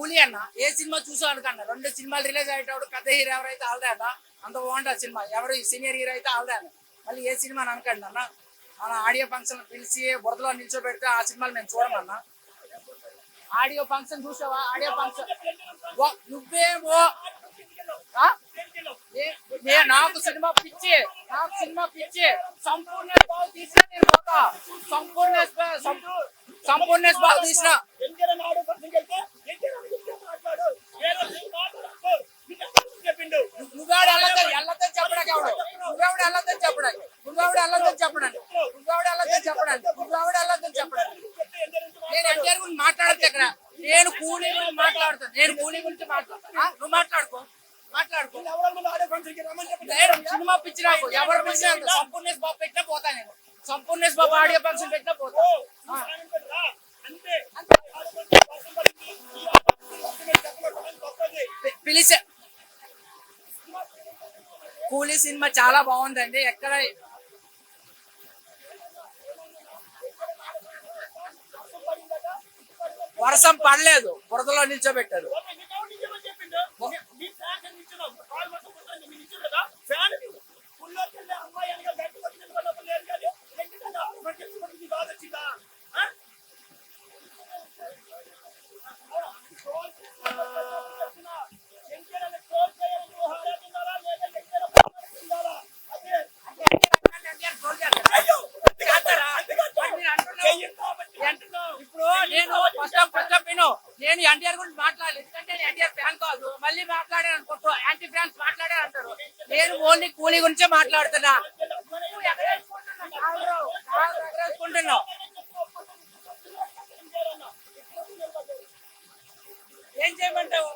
కూలీ అన్న ఏ సినిమా చూసాను అనుకన్నా రెండు సినిమాలు రిలీజ్ అయ్యేటప్పుడు పెద్ద హీరో ఎవరైతే ఆల్దే అన్న అంత బాగుంటుంది సినిమా. ఎవరు సీనియర్ హీరో అయితే ఆల్దే అన్న. మళ్ళీ ఏ సినిమా అని అనకండి అన్న మన ఆడియో ఫంక్షన్ పిలిచి బురదలో నిల్చోబెడితే ఆ సినిమాలు మేము చూడమన్నా ఆడియో ఫంక్షన్ చూసావా? Audio function. ఓ నువ్వేమో నే- నాకు సినిమా పిచ్చి నాకు సినిమా పిచ్చి. సంపూర్ణ బాగు తీసిన నేను పోతా. సంపూర్ణ సంపూర్ణ బాగు తీసిన నువ్వెవడు వెళ్ళొద్దని వెళ్ళొద్దని చెప్పడానికి ఎవడు? నువ్వెవడు వెళ్ళొద్దని చెప్పడానికి. నువ్వెవడు వెళ్ళొద్దని చెప్పడానికి. నువ్వెవడు వెళ్ళొద్దని చెప్పడానికి. నువ్వెవడు వెళ్ళొద్దని చెప్పడానికి. నేను ఎన్టీఆర్ గురించి మాట్లాడచ్చు ఇక్కడ నేను కూలీ గురించి మాట్లాడుతాను. నేను కూలీ గురించి మాట్లాడతాను. నువ్వు మాట్లాడుకో. మాట్లాడుకో. సినిమా పిచ్చి నాకు. ఎవరు వెళ్తా. సంపూర్ణేష్ బాబు పెట్టినా పోతా నేను. సంపూర్ణేష్ బాబు ఆడియో ఫంక్షన్ పెట్టినా పోతా. పిలిచే సినిమా చాలా బాగుందండి. ఎక్కడ వర్షం పడలేదు. బురదలో నిల్చోబెట్టారు ఇప్పుడు నేను ఫస్ట్ ఫస్ట్ విను నేను ఎన్టీఆర్ గురించి ఎందుకంటే నేను ఎన్టీఆర్ ఫ్యాన్ కాదు. మళ్ళీ మాట్లాడాను అనుకుంటూ యాంటీ ఫ్యాన్స్ మాట్లాడారు అంటారు. నేను ఓన్లీ కూలీ గురించే మాట్లాడుతున్నా. ఎగరేసుకుంటున్నావు. ఏం చేయమంటావు?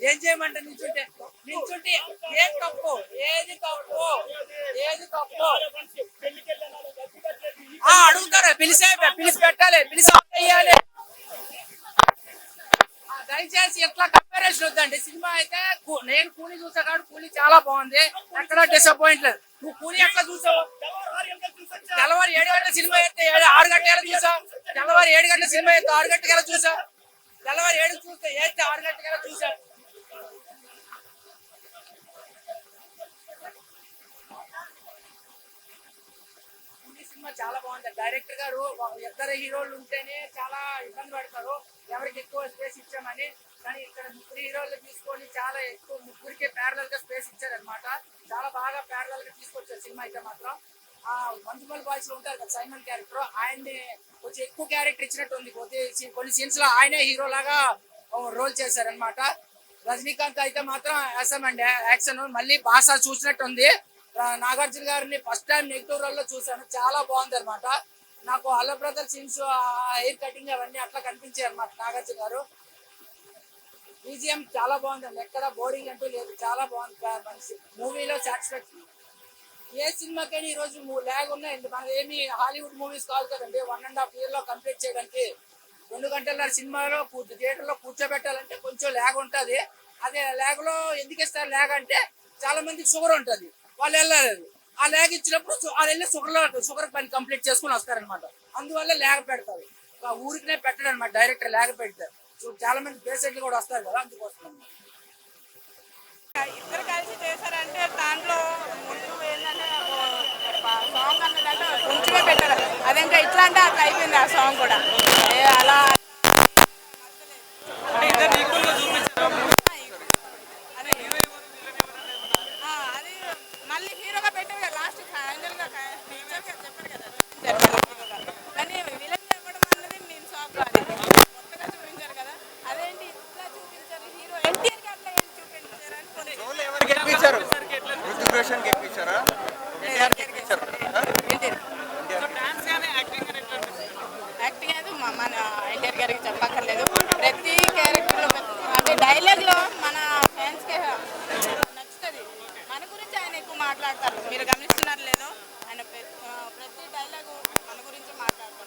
ఏం చేయమంటావు? నిల్చుంటే నిల్చుంటే ఏది తప్పు? ఏది తప్పు? ఏది తప్పు? ఆ అడుగుతారు? పిలిచే పిలిచి పెట్టాలి పిలిచి వేయాలి ఆ, దయచేసి ఎట్లా కంపారిజన్ వద్దండి. సినిమా అయితే నేను కూలీ చూసా కాబట్టి కూలీ చాలా బాగుంది. ఎక్కడ డిసప్పాయింట్ లేదు. నువ్వు కూలీ ఎట్లా చూసావు? తెల్లవారు ఏడు గంటల సినిమా అయితే ఏడు- ఆరు గంటల చూసావు. తెల్లవారు ఏడు గంటల సినిమా అయితే ఆరు గంటల చూసావు. తెల్లవారు ఏడు చూస్తే ఏస్తే ఆరు గంటలకు ఎలా చూసావు ఈ సినిమా చాలా బాగుంటుంది డైరెక్టర్ గారు ఇద్దరు హీరోలు ఉంటేనే చాలా ఇబ్బంది పడతారు. ఎవరికి ఎక్కువ స్పేస్ ఇచ్చామని. కానీ ఇక్కడ ముగ్గురు హీరోలు తీసుకొని చాలా ఎక్కువ ముగ్గురికి ప్యారలల్గా స్పేస్ ఇచ్చారనమాట చాలా బాగా ప్యారలల్గా తీసుకొచ్చారు సినిమా అయితే మాత్రం. ఆ మంజుమల్ బాయ్స్లో ఉంటారు కదా సైమన్ క్యారెక్టర్ ఆయన్ని కొంచెం ఎక్కువ క్యారెక్టర్ ఇచ్చినట్టు ఉంది. కొద్ది కొన్ని సీన్స్లో ఆయనే హీరో లాగా రోల్ చేశారనమాట రజనీకాంత్ అయితే మాత్రం యాసం యాక్షన్ మళ్ళీ బాసా చూసినట్టు ఉంది. నాగార్జున గారిని ఫస్ట్ టైం నెగిటివ్ రోల్లో చాలా బాగుంది అనమాట నాకు అల్ల బ్రదర్ సీన్స్ హెయిర్ కటింగ్ అవన్నీ అట్లా కనిపించాయి అనమాట నాగార్జున గారు. బీజిఎం చాలా బాగుందండి. ఎక్కడ బోరింగ్ అంటూ లేదు. చాలా బాగుంది మనిషి. మూవీలో సాటిస్ఫాక్షన్ ఏ సినిమాకైనా ఈ రోజు ల్యాగ్ ఉన్నాయండి. మనది ఏమి హాలీవుడ్ మూవీస్ కాదు కదండి. వన్ అండ్ హాఫ్ ఇయర్లో కంప్లీట్ చేయడానికి రెండు గంటల సినిమాలో థియేటర్ థియేటర్లో కూర్చోబెట్టాలంటే కొంచెం ల్యాగ్ ఉంటుంది. అదే ల్యాగ్లో ఎందుకు ఇస్తారు ల్యాగ్ అంటే చాలా మందికి షుగర్ ఉంటుంది. వాళ్ళు వెళ్ళలేదు. ఆ ల్యాగ్ ఇచ్చినప్పుడు సు- వాళ్ళు వెళ్ళి షుగర్లో షుగర్ పని కంప్లీట్ చేసుకుని వస్తారనమాట అందువల్ల ల్యాగ్ పెడతారు. ఆ ఊరికినే పెట్టడం అనమాట డైరెక్ట్ ల్యాగ్ పెడతారు సో చాలా మంది పేషెంట్లు కూడా వస్తారు కదా అందుకోసం ఇద్దరు కలిసి చేశారంటే దాంట్లో ముందు ఏంటంటే సాంగ్ అన్నదంటే కొంచెమే పెట్టారు. అది ఇంకా ఇట్లా అంటే అట్లా అయిపోయింది ఆ సాంగ్ కూడా. అలా నచ్చారు యాక్టింగ్ అది మన ఎన్టీఆర్ గారికి చెప్పక్కర్లేదు. ప్రతి క్యారెక్టర్లో అంటే డైలాగ్లో మన ఫ్యాన్స్కి నచ్చుతుంది. మన గురించి ఆయన ఎక్కువ మాట్లాడతారు. మీరు గమనిస్తున్నారు లేదు? ఆయన ప్రతి డైలాగు మన గురించి మాట్లాడతారు.